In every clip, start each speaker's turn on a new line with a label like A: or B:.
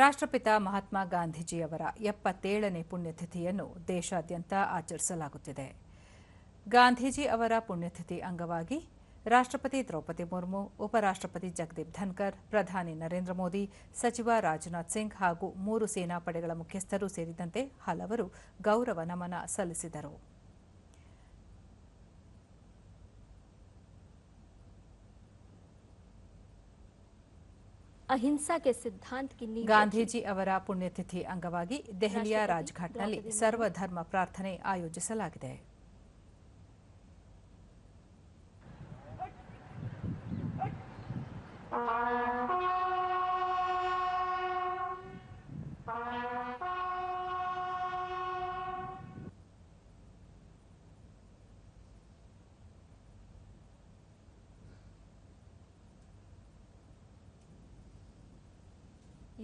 A: ರಾಷ್ಟ್ರಪಿತ ಮಹಾತ್ಮ ಗಾಂಧೀಜಿಯವರ ಎಪ್ಪತ್ತೇಳನೇ ಪುಣ್ಯತಿಥಿಯನ್ನು ದೇಶಾದ್ಯಂತ ಆಚರಿಸಲಾಗುತ್ತಿದೆ ಗಾಂಧೀಜಿ ಅವರ ಪುಣ್ಯತಿಥಿ ಅಂಗವಾಗಿ ರಾಷ್ಟ್ರಪತಿ ದ್ರೌಪದಿ ಮುರ್ಮು ಉಪರಾಷ್ಟ್ರಪತಿ ಜಗದೀಪ್ ಧನ್ಕರ್ ಪ್ರಧಾನಿ ನರೇಂದ್ರ ಮೋದಿ ಸಚಿವ ರಾಜನಾಥ್ ಸಿಂಗ್ ಹಾಗೂ ಮೂರು ಸೇನಾಪಡೆಗಳ ಮುಖ್ಯಸ್ಥರು ಸೇರಿದಂತೆ ಹಲವರು ಗೌರವ ನಮನ ಸಲ್ಲಿಸಿದರು
B: हिंसा के सिद्धांत की
A: गांधीजी ಅವರ पुण्यतिथि ಅಂಗವಾಗಿ දෙහිලියා ರಾಜ್ ಘاٹನಲ್ಲಿ ಸರ್ವಧರ್ಮ પ્રાર્થના আয়োজিতಿಸಲಾಗಿದೆ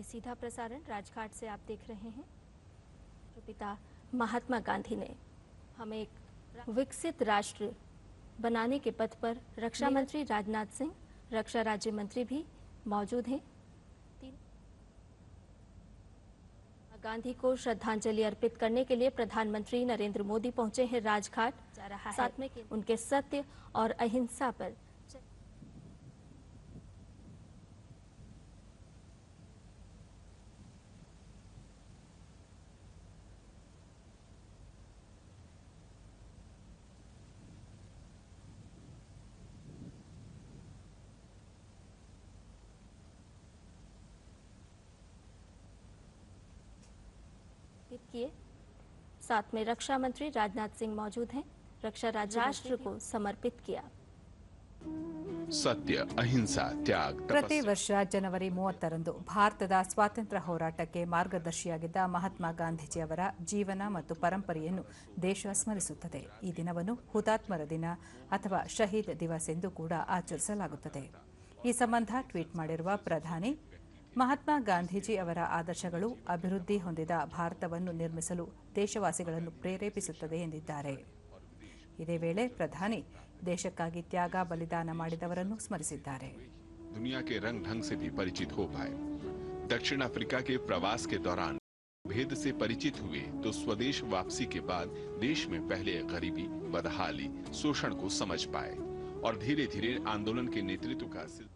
B: ये सीधा प्रसारण राजघाट से आप देख रहे हैं तो पिता महात्मा गांधी ने हमें एक विकसित राष्ट्र बनाने के पथ पर रक्षा मंत्री राजनाथ सिंह रक्षा राज्य मंत्री भी मौजूद हैं गांधी को श्रद्धांजलि अर्पित करने के लिए प्रधानमंत्री नरेंद्र मोदी पहुंचे हैं राजघाट जा रहा साथ में उनके सत्य और अहिंसा पर समर्पित किए साथ में रक्षा मंत्री राजनाथ सिंह मौजूद हैं रक्षा राष्ट्र को समर्पित किया
C: ಸತ್ಯ ಅಹಿಂಸಾ ತ್ಯಾಗ
A: ಪ್ರತಿ ವರ್ಷ ಜನವರಿ ಮೂವತ್ತರಂದು ಭಾರತದ ಸ್ವಾತಂತ್ರ್ಯ ಹೋರಾಟಕ್ಕೆ ಮಾರ್ಗದರ್ಶಿಯಾಗಿದ್ದ ಮಹಾತ್ಮ ಗಾಂಧೀಜಿ ಅವರ ಜೀವನ ಮತ್ತು ಪರಂಪರೆಯನ್ನು ದೇಶ ಸ್ಮರಿಸುತ್ತದೆ ಈ ದಿನವನ್ನು ಹುತಾತ್ಮರ ದಿನ ಅಥವಾ ಶಹೀದ್ ದಿವಸ್ ಎಂದು ಕೂಡ ಆಚರಿಸಲಾಗುತ್ತದೆ ಈ ಸಂಬಂಧ ಟ್ವೀಟ್ ಮಾಡಿರುವ ಪ್ರಧಾನಿ महात्मा गांधीजी ಅವರ ಆದರ್ಶಗಳು ಅಭಿರುದ್ಧಿ ಹೊಂದಿದ ಭಾರತವನ್ನು ನಿರ್ಮಿಸಲು ದೇಶವಾಸಿಗಳನ್ನು ಪ್ರೇರೇಪಿಸುತ್ತದ ಎಂದಿದ್ದಾರೆ ಇದೆ ವೇಳೆ ಪ್ರಧಾನಿ ದೇಶಕ್ಕಾಗಿ ತ್ಯಾಗ ಬಲಿದಾನ ಮಾಡಿದವರನ್ನು ಸ್ಮರಿಸಿದ್ದಾರೆ
C: ದುನಿಯಾ ಕೆ ರಂಗ್ ಧಂಗ್ ಸೆ ಭಿ ಪರಿಚಿತ್ ಹೋ ಪಾಯೇ ದಕ್ಷಿಣ ಆಫ್ರಿಕಾ ಕೆ ಪ್ರವಾಸ ಕೆ ದೌರನ್ ಭೇದ ಸೆ ಪರಿಚಿತ್ ہوئے۔ ತು ಸ್ವದೇಶ್ ವಾಪಸಿ ಕೆ ಬಾದ್ ದೇಶ್ ಮೇ ಪಹಲೇ ಗರಿಬಿ ವಧಾಲಿ ಶೋಷಣ್ ಕೋ ಸಮಜ್ ಪಾಯೇ ಔರ್ ધીರೆ ધીರೆ ಆಂದೋಲನ್ ಕೆ ನೇತೃತ್ವ ಕಾ ಅಸಲ್